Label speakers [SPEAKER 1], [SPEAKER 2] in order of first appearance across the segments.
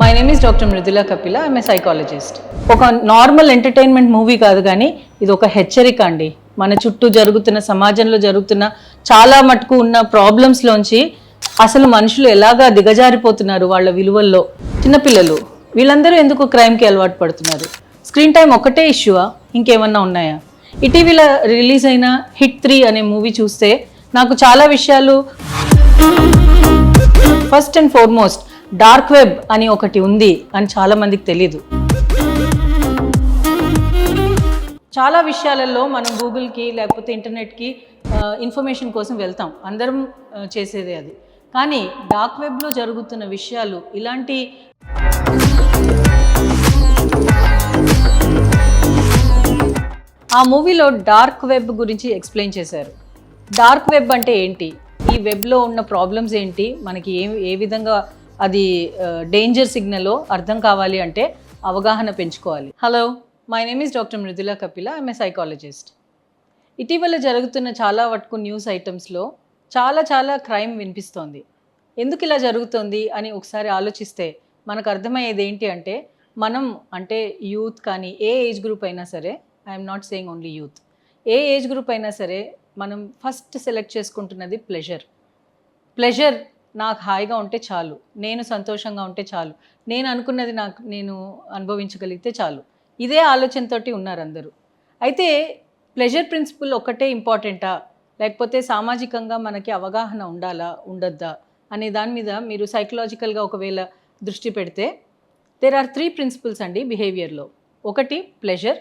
[SPEAKER 1] My name is doctor Mridula Kapila I'm a psychologist ఒక normal entertainment movie కాదు కానీ ఇది ఒక హెచ్చరిక అండి. మన చుట్టూ జరుగుతున్న సమాజంలో జరుగుతున్న చాలా మటుకు ఉన్న ప్రాబ్లమ్స్లోంచి అసలు మనుషులు ఎలాగా దిగజారిపోతున్నారు వాళ్ళ విలువల్లో? చిన్నపిల్లలు వీళ్ళందరూ ఎందుకు క్రైమ్కి అలవాటు పడుతున్నారు? స్క్రీన్ టైం ఒకటే ఇష్యూవా ఇంకేమన్నా ఉన్నాయా? ఇటీవల రిలీజ్ అయిన హిట్ త్రీ అనే మూవీ చూస్తే నాకు చాలా విషయాలు first and foremost dark web అని ఒకటి ఉంది అని చాలా మందికి తెలీదు. చాలా విషయాలలో మనం గూగుల్కి లేకపోతే ఇంటర్నెట్కి ఇన్ఫర్మేషన్ కోసం వెళ్తాం. అందరం చేసేదే అది. కానీ డార్క్ వెబ్లో జరుగుతున్న విషయాలు ఇలాంటి ఆ మూవీలో డార్క్ వెబ్ గురించి ఎక్స్ప్లెయిన్ చేశారు. డార్క్ వెబ్ అంటే ఏంటి? ఈ వెబ్లో ఉన్న ప్రాబ్లమ్స్ ఏంటి? మనకి ఏ ఏ విధంగా అది డేంజర్ సిగ్నల్లో అర్థం కావాలి అంటే అవగాహన పెంచుకోవాలి. Hello my name is doctor Mridula Kapila I'm a psychologist ఇటీవల జరుగుతున్న చాలా వరకు న్యూస్ ఐటమ్స్లో చాలా చాలా క్రైమ్ వినిపిస్తోంది. ఎందుకు ఇలా జరుగుతుంది అని ఒకసారి ఆలోచిస్తే మనకు అర్థమయ్యేది ఏంటి అంటే మనం అంటే యూత్ కానీ ఏ ఏజ్ గ్రూప్ అయినా సరే I'm not saying only youth A age group అయినా సరే మనం ఫస్ట్ సెలెక్ట్ చేసుకుంటున్నది ప్లెజర్ ప్లెజర్ నాకు హాయిగా ఉంటే చాలు. నేను సంతోషంగా ఉంటే చాలు. నేను అనుకున్నది నాకు నేను అనుభవించగలిగితే చాలు. ఇదే ఆలోచనతోటి ఉన్నారు అందరూ అయితే ప్లెజర్ ప్రిన్సిపల్ ఒక్కటే ఇంపార్టెంటా లేకపోతే సామాజికంగా మనకి అవగాహన ఉండాలా? ఉండద్దా? అనే దాని మీద మీరు సైకలాజికల్గా ఒకవేళ దృష్టి పెడితే దేర్ ఆర్ త్రీ ప్రిన్సిపల్స్ అండి బిహేవియర్లో ఒకటి ప్లెజర్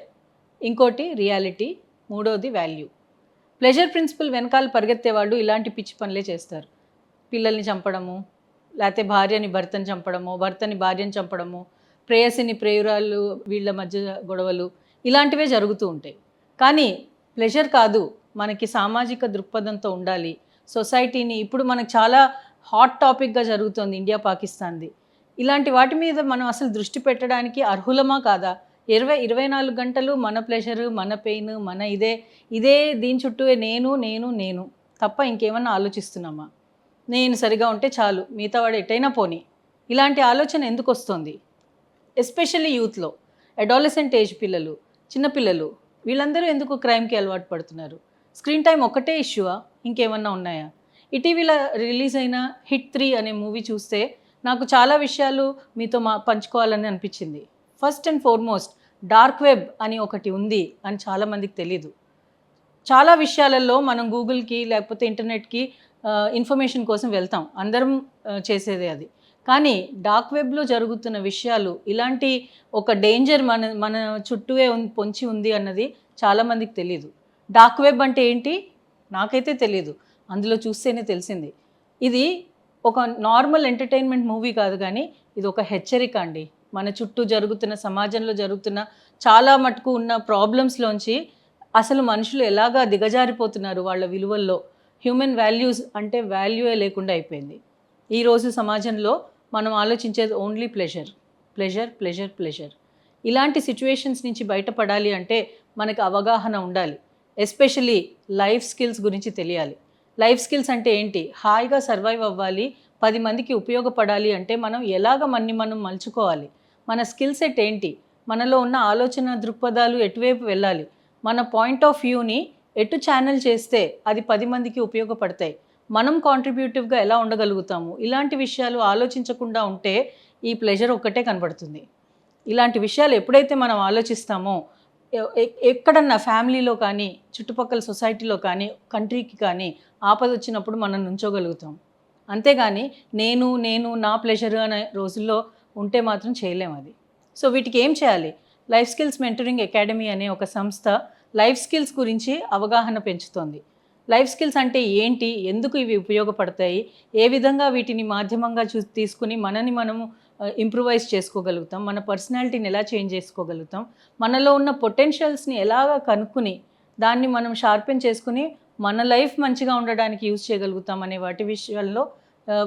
[SPEAKER 1] ఇంకోటి రియాలిటీ మూడోది వాల్యూ ప్లెజర్ ప్రిన్సిపల్ వెనకాల పరిగెత్తే వాళ్ళు ఇలాంటి పిచ్చి పనులే చేస్తారు. పిల్లల్ని చంపడము లేకపోతే భార్యని భర్తని చంపడము భర్తని భార్యని చంపడము ప్రేయసిని ప్రేయురాలు వీళ్ళ మధ్య గొడవలు ఇలాంటివే జరుగుతూ ఉంటాయి. కానీ ప్లెజర్ కాదు మనకి సామాజిక దృక్పథంతో ఉండాలి. సొసైటీని ఇప్పుడు మనకు చాలా హాట్ టాపిక్గా జరుగుతుంది ఇండియా పాకిస్తాన్ది. ఇలాంటి వాటి మీద మనం అసలు దృష్టి పెట్టడానికి అర్హులమా కాదా? ఇరవై ఇరవై నాలుగు గంటలు మన ప్లెజర్ మన పెయిన్ మన ఇదే ఇదే దీని చుట్టూ నేను నేను నేను తప్ప ఇంకేమన్నా ఆలోచిస్తున్నామా? నేను సరిగా ఉంటే చాలు మిగతా వాడు ఎటైనా పోని. ఇలాంటి ఆలోచన ఎందుకు వస్తుంది ఎస్పెషల్లీ యూత్లో. అడాలసెంట్ ఏజ్ పిల్లలు చిన్నపిల్లలు వీళ్ళందరూ ఎందుకు క్రైమ్కి అలవాటు పడుతున్నారు? స్క్రీన్ టైం ఒకటే ఇష్యూవా? ఇంకేమన్నా ఉన్నాయా? ఇటీవల రిలీజ్ అయిన హిట్ త్రీ అనే మూవీ చూస్తే నాకు చాలా విషయాలు మీతో మా పంచుకోవాలని అనిపించింది. First and foremost dark web అని ఒకటి ఉంది అని చాలామందికి తెలీదు. చాలా విషయాలలో మనం గూగుల్కి లేకపోతే ఇంటర్నెట్కి ఇన్ఫర్మేషన్ కోసం వెళ్తాం. అందరం చేసేదే అది. కానీ డార్క్ వెబ్లో జరుగుతున్న విషయాలు ఇలాంటి ఒక డేంజర్ మన మన చుట్టూవే ఉం- పొంచి ఉంది అన్నది చాలామందికి తెలియదు డార్క్ వెబ్ అంటే ఏంటి? నాకైతే తెలియదు అందులో చూస్తేనే తెలిసింది. ఇది ఒక నార్మల్ ఎంటర్టైన్మెంట్ మూవీ కాదు కానీ ఇది ఒక హెచ్చరిక అండి. మన చుట్టూ జరుగుతున్న సమాజంలో జరుగుతున్న చాలా మటుకు ఉన్న ప్రాబ్లమ్స్లోంచి అసలు మనుషులు ఎలాగా దిగజారిపోతున్నారు వాళ్ళ విలువల్లో? హ్యూమన్ వాల్యూస్ అంటే వాల్యూయే లేకుండా అయిపోయింది. ఈరోజు సమాజంలో మనం ఆలోచించేది only pleasure pleasure pleasure pleasure ఇలాంటి సిచ్యువేషన్స్ నుంచి బయటపడాలి అంటే మనకు అవగాహన ఉండాలి. ఎస్పెషలీ లైఫ్ స్కిల్స్ గురించి తెలియాలి. లైఫ్ స్కిల్స్ అంటే ఏంటి? హాయిగా సర్వైవ్ అవ్వాలి. పది మందికి ఉపయోగపడాలి అంటే మనం ఎలాగ మన్ని మనం మలుచుకోవాలి? మన స్కిల్ సెట్ ఏంటి? మనలో ఉన్న ఆలోచన దృక్పథాలు ఎటువైపు వెళ్ళాలి? మన పాయింట్ ఆఫ్ వ్యూని ఎటు ఛానల్ చేస్తే అది పది మందికి ఉపయోగపడతాయి. మనం కాంట్రిబ్యూటివ్గా ఎలా ఉండగలుగుతాము? ఇలాంటి విషయాలు ఆలోచించకుండా ఉంటే ఈ ప్లెజర్ ఒక్కటే కనబడుతుంది. ఇలాంటి విషయాలు ఎప్పుడైతే మనం ఆలోచిస్తామో ఎ- ఎక్కడన్నా ఫ్యామిలీలో కానీ చుట్టుపక్కల సొసైటీలో కానీ కంట్రీకి కానీ ఆపద వచ్చినప్పుడు మనం నుంచోగలుగుతాం. అంతేగాని నేను నేను నా ప్లెజర్ అనే రోజుల్లో ఉంటే మాత్రం చేయలేము అది. సో వీటికి ఏం చేయాలి? లైఫ్ స్కిల్స్ మెంటరింగ్ అకాడమీ అనే ఒక సంస్థ లైఫ్ స్కిల్స్ గురించి అవగాహన పెంచుతోంది. లైఫ్ స్కిల్స్ అంటే ఏంటి? ఎందుకు ఇవి ఉపయోగపడతాయి? ఏ విధంగా వీటిని మాధ్యమంగా చూ తీసుకుని మనని మనము ఇంప్రూవైజ్ చేసుకోగలుగుతాం? మన పర్సనాలిటీని ఎలా చేంజ్ చేసుకోగలుగుతాం? మనలో ఉన్న పొటెన్షియల్స్ని ఎలాగా కనుక్కుని దాన్ని మనం షార్పెన్ చేసుకుని మన లైఫ్ మంచిగా ఉండడానికి యూజ్ చేయగలుగుతాం అనే వాటి విషయాల్లో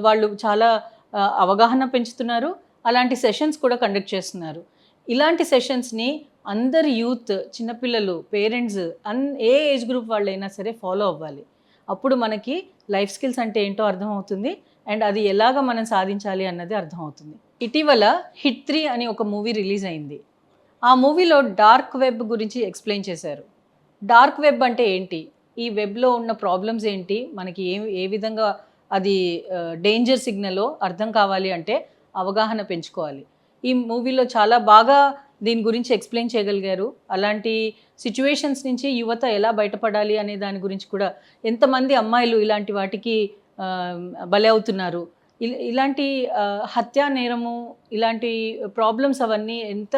[SPEAKER 1] వాళ్ళు చాలా అవగాహన పెంచుతున్నారు. అలాంటి సెషన్స్ కూడా కండక్ట్ చేస్తున్నారు. ఇలాంటి సెషన్స్ని అందరు యూత్ చిన్నపిల్లలు పేరెంట్స్ అన్ ఏ ఏజ్ గ్రూప్ వాళ్ళైనా సరే ఫాలో అవ్వాలి. అప్పుడు మనకి లైఫ్ స్కిల్స్ అంటే ఏంటో అర్థమవుతుంది. అండ్ అది ఎలాగ మనం సాధించాలి అన్నది అర్థమవుతుంది. ఇటీవల హిట్ త్రీ అని ఒక మూవీ రిలీజ్ అయింది. ఆ మూవీలో డార్క్ వెబ్ గురించి ఎక్స్ప్లెయిన్ చేశారు. డార్క్ వెబ్ అంటే ఏంటి? ఈ వెబ్లో ఉన్న ప్రాబ్లమ్స్ ఏంటి? మనకి ఏ ఏ విధంగా అది డేంజర్ సిగ్నలో అర్థం కావాలి అంటే అవగాహన పెంచుకోవాలి. ఈ మూవీలో చాలా బాగా దీని గురించి ఎక్స్ప్లెయిన్ చేయగలిగారు. అలాంటి సిచ్యువేషన్స్ నుంచి యువత ఎలా బయటపడాలి అనే దాని గురించి కూడా ఎంతమంది అమ్మాయిలు ఇలాంటి వాటికి బలి అవుతున్నారు. ఇలాంటి హత్యా నేరము ఇలాంటి ప్రాబ్లమ్స్ అవన్నీ ఎంత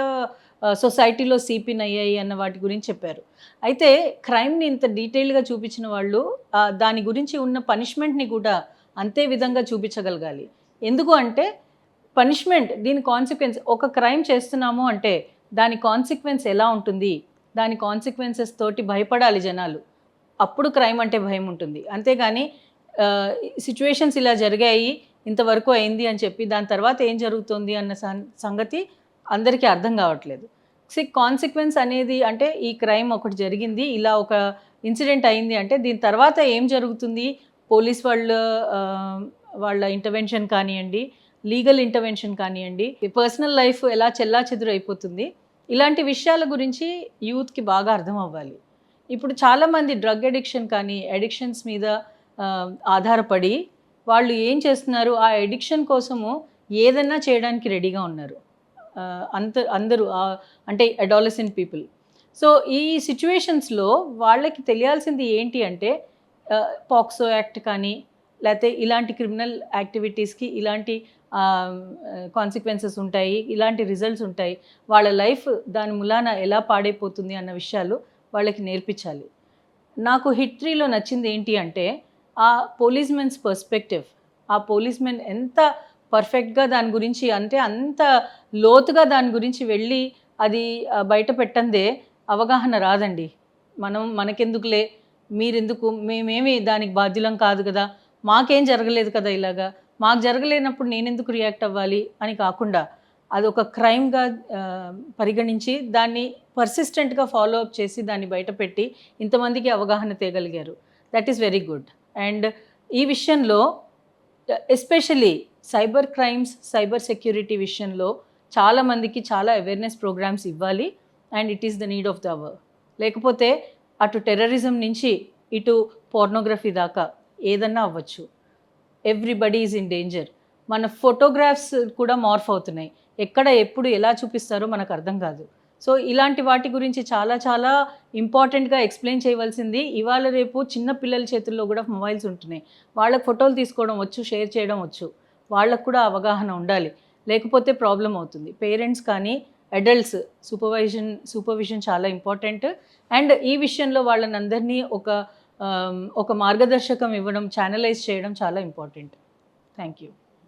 [SPEAKER 1] సొసైటీలో సీపిన్ అయ్యాయి అన్న వాటి గురించి చెప్పారు. అయితే క్రైమ్ని ఇంత డీటెయిల్గా చూపించిన వాళ్ళు దాని గురించి ఉన్న పనిష్మెంట్ని కూడా అంతే విధంగా చూపించగలగాలి. ఎందుకు అంటే పనిష్మెంట్ దీని కాన్సిక్వెన్స్ ఒక క్రైమ్ చేస్తున్నాము అంటే దాని కాన్సిక్వెన్స్ ఎలా ఉంటుంది? దాని కాన్సిక్వెన్సెస్ తోటి భయపడాలి జనాలు. అప్పుడు క్రైమ్ అంటే భయం ఉంటుంది. అంతేగాని సిచ్యువేషన్స్ ఇలా జరిగాయి ఇంతవరకు అయింది అని చెప్పి దాని తర్వాత ఏం జరుగుతుంది అన్న సం- సంగతి అందరికీ అర్థం కావట్లేదు. సి కాన్సిక్వెన్స్ అనేది అంటే ఈ క్రైమ్ ఒకటి జరిగింది ఇలా ఒక ఇన్సిడెంట్ అయింది అంటే దీని తర్వాత ఏం జరుగుతుంది? పోలీస్ వాళ్ళ వాళ్ళ ఇంటర్వెన్షన్ కానివ్వండి లీగల్ ఇంటర్వెన్షన్ కానివ్వండి పర్సనల్ లైఫ్ ఎలా చెల్లా చెదురు అయిపోతుంది ఇలాంటి విషయాల గురించి యూత్కి బాగా అర్థం అవ్వాలి. ఇప్పుడు చాలామంది డ్రగ్ అడిక్షన్ కానీ అడిక్షన్స్ మీద ఆధారపడి వాళ్ళు ఏం చేస్తున్నారు ఆ అడిక్షన్ కోసము ఏదన్నా చేయడానికి రెడీగా ఉన్నారు. అంత అందరూ అంటే అడాలసెంట్ పీపుల్. సో ఈ సిచ్యువేషన్స్లో వాళ్ళకి తెలియాల్సింది ఏంటి అంటే పాక్సో యాక్ట్ కానీ లేకపోతే ఇలాంటి క్రిమినల్ యాక్టివిటీస్కి ఇలాంటి కాన్సిక్వెన్సెస్ ఉంటాయి ఇలాంటి రిజల్ట్స్ ఉంటాయి. వాళ్ళ లైఫ్ దాని ములాన ఎలా పాడైపోతుంది అన్న విషయాలు వాళ్ళకి నేర్పించాలి. నాకు హిస్టరీలో నచ్చింది ఏంటి అంటే ఆ పోలీస్ మెన్స్ పర్స్పెక్టివ్ ఆ పోలీస్ మెన్ ఎంత పర్ఫెక్ట్గా దాని గురించి అంటే అంత లోతుగా దాని గురించి వెళ్ళి అది బయట పెట్టందే అవగాహన రాదండి. మనం మనకెందుకులే? మీరెందుకు? మేమేమి దానికి బాధ్యులం కాదు కదా? మాకేం జరగలేదు కదా ఇలాగా? మాకు జరగలేనప్పుడు నేనెందుకు రియాక్ట్ అవ్వాలి అని కాకుండా అది ఒక క్రైమ్గా పరిగణించి దాన్ని పర్సిస్టెంట్గా ఫాలో అప్ చేసి దాన్ని బయటపెట్టి ఇంతమందికి అవగాహన తేగలిగారు. That is very good and ఈ విషయంలో especially cyber crimes cyber security విషయంలో చాలామందికి చాలా అవేర్నెస్ ప్రోగ్రామ్స్ ఇవ్వాలి. And it is the need of the hour లేకపోతే అటు టెర్రరిజం నుంచి ఇటు పోర్నోగ్రఫీ దాకా ఏదన్నా అవ్వచ్చు. ఎవ్రీబడి ఈజ్ ఇన్ డేంజర్ మన ఫోటోగ్రాఫ్స్ కూడా మార్ఫ్ అవుతున్నాయి. ఎక్కడ ఎప్పుడు ఎలా చూపిస్తారో మనకు అర్థం కాదు. సో ఇలాంటి వాటి గురించి చాలా చాలా ఇంపార్టెంట్గా ఎక్స్ప్లెయిన్ చేయవలసింది ఇవాళ రేపు చిన్న పిల్లల చేతుల్లో కూడా మొబైల్స్ ఉంటున్నాయి. వాళ్ళకి ఫోటోలు తీసుకోవడం వచ్చు షేర్ చేయడం వచ్చు. వాళ్ళకు కూడా అవగాహన ఉండాలి. లేకపోతే ప్రాబ్లం అవుతుంది. పేరెంట్స్ కానీ అడల్ట్స్ సూపర్వైజన్ సూపర్విజన్ చాలా ఇంపార్టెంట్ అండ్ ఈ విషయంలో వాళ్ళని అందరినీ ఒక ఒక మార్గదర్శకం ఇవ్వడం ఛానలైజ్ చేయడం చాలా ఇంపార్టెంట్ థ్యాంక్ యూ